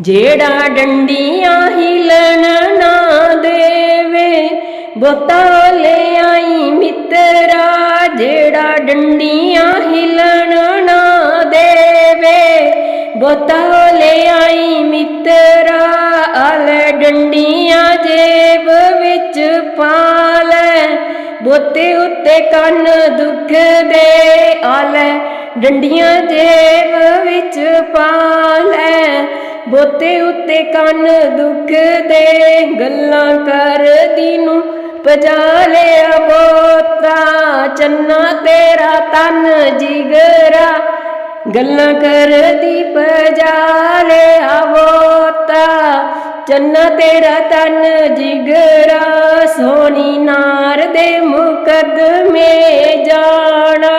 ਜਿਹੜਾ ਡੰਡੀਆਂ ਹਿਲਣ ਨਾ ਦੇਵੇ ਬੋਤਾ ਲੈ ਆਈ ਮਿੱਤਰਾ, ਜਿਹੜਾ ਡੰਡੀਆਂ ਹਿਲਣ ਨਾ ਦੇਵੇ ਬੋਤਾਲੇ ਆਈ ਮਿੱਤਰਾ ਆਲੇ ਡੰਡੀਆਂ ਜੇਬ ਵਿੱਚ ਪਾ ਲੈ ਬੋਤੇ ਉੱਤੇ ਕੰਨ ਦੁੱਖ ਦੇ ਆਲੇ ਡੰਡੀਆਂ ਜੇਬ ਵਿੱਚ ਪਾ ਲੈ। ਬੋਤੇ ਉੱਤੇ ਕੰਨ ਦੁੱਖ ਦੇ ਗੱਲਾਂ ਕਰਦੀ ਨੂੰ ਪਜਾ ਲਿਆ ਬੋਤਾ ਚੰਨਾ ਤੇਰਾ ਤਨ ਜਿਗਰਾ, ਗੱਲਾਂ ਕਰਦੀ ਪਜਾ ਲਿਆ ਬੋਤਾ ਚੰਨਾ ਤੇਰਾ ਤਨ ਜਿਗਰਾ ਸੋਨੀ ਨਾਰ ਦੇ ਮੁਕਦਮੇ ਜਾਣਾ।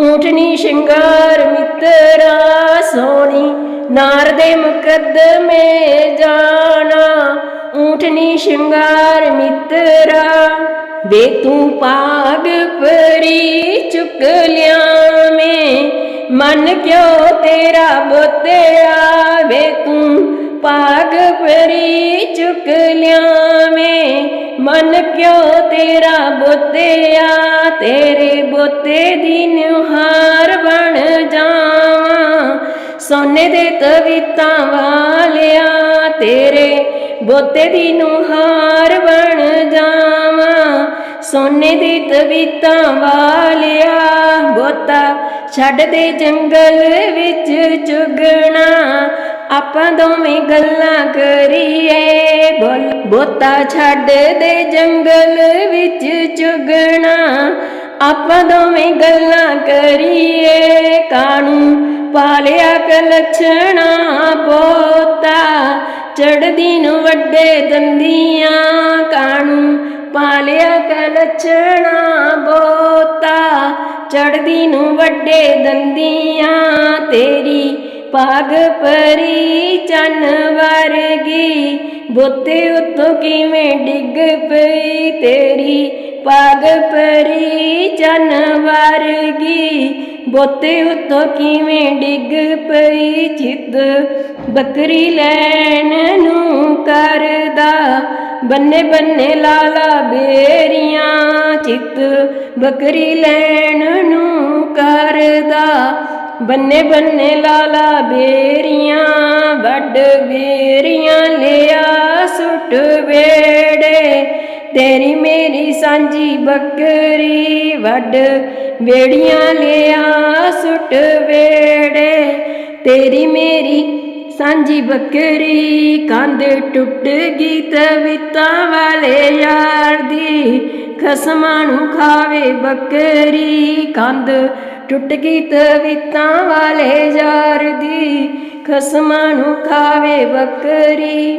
ਊਠਨੀ ਸ਼ਿੰਗਾਰ ਮਿੱਤਰਾ ਸੋਣੀ ਨਾਰ ਦੇ ਮੁਕੱਦਮੇ ਜਾਣਾ ਊਠਨੀ ਸ਼ਿੰਗਾਰ ਮਿੱਤਰਾ। ਵੇ ਤੂੰ ਪਾਗ ਪਰੀ ਚੁੱਕ ਲਿਆ ਮੈਂ ਮਨ ਕਿਉ ਤੇਰਾ ਬੋਤਿਆ? ਵੇ ਤੂੰ ਪਾਗ ਪਰੀ ਚੁੱਕ ਲਿਆ ਮੈਂ ਮਨ ਕਿਉ ਤੇਰਾ ਬੋਤਿਆ? ਤੇਰੇ ਬੁੱਤੇ ਦੀ ਨਿਹਾਰ ਬਣ ਸੋਨੇ ਦੇ ਤਵੀਤਾਂ ਵਾਲਿਆ, ਤੇਰੇ ਬੋਤੇ ਦੀ ਨੁਹਾਰ ਬਣ ਜਾਵਾਂ। ਸੋਨੇ ਦੀ ਤਵੀਤਾਂ ਵਾਲਿਆ, ਬੋਤਾ ਛੱਡ ਦੇ ਜੰਗਲ ਵਿੱਚ ਚੁਗਣਾ। ਆਪਾਂ ਦੋਵੇਂ ਗੱਲਾਂ ਕਰੀਏ, ਬੋਲ ਬੋਤਾ ਛੱਡ ਦੇ ਜੰਗਲ ਵਿੱਚ ਚੁਗਣਾ। ਆਪਾਂ ਦੋਵੇਂ ਗੱਲਾਂ ਕਰੀਏ ਕਾਣੂ ਪਾਲਿਆ ਕਲਛਣਾ ਬੋਤਾ ਚੜਦੀ ਨੂੰ ਵੱਡੇ ਦੰਦੀਆਂ ਕਾਣੂ। ਪਾਲਿਆ ਕਲਛਣਾ ਬੋਤਾ ਚੜਦੀ ਨੂੰ ਵੱਡੇ ਦੰਦੀਆਂ ਤੇਰੀ ਪਾਗ ਪਰੀ ਚੰਨ ਵਰਗੀ। ਬੁੱਤੇ ਉਤੋਂ ਕਿਵੇਂ ਡਿੱਗ ਪਈ ਤੇਰੀ ਪਾਗ ਪਰੀ ਚੰਨ ਵਰਗੀ। ਬੋਤੇ ਉੱਤੋਂ ਕਿਵੇਂ ਡਿੱਗ ਪਈ ਚਿੱਤ? ਬੱਕਰੀ ਲੈਣ ਨੂੰ ਕਰਦਾ, ਬੰਨੇ ਬੰਨੇ ਲਾਲਾ ਬੇਰੀਆਂ ਚਿੱਤ। ਬੱਕਰੀ ਲੈਣ ਨੂੰ ਕਰਦਾ, ਬੰਨੇ ਬੰਨੇ ਲਾਲਾ ਬੇਰੀਆਂ ਵੱਡ ਬੇਰੀਆਂ ਲਿਆ ਸੁੱਟ ਵੇੜੇ। ਤੇਰੀ ਮੇਰੀ ਸਾਂਝੀ ਬੱਕਰੀ ਵੱਡ ਵੇੜੀਆਂ ਲਿਆ ਸੁੱਟ ਵੇੜੇ, ਤੇਰੀ ਮੇਰੀ ਸਾਂਝੀ ਬੱਕਰੀ ਕੰਧ ਟੁੱਟ ਗਈ ਤਵਿੱਤਾਂ ਵਾਲੇ ਯਾਰ ਦੀ ਖਸਮਾਂ ਨੂੰ ਖਾਵੇ ਬੱਕਰੀ ਕੰਧ ਟੁੱਟ ਗਈ ਤਵਿੱਤਾਂ ਵਾਲੇ ਯਾਰ ਦੀ ਖਸਮਾਂ ਨੂੰ ਖਾਵੇ ਬੱਕਰੀ।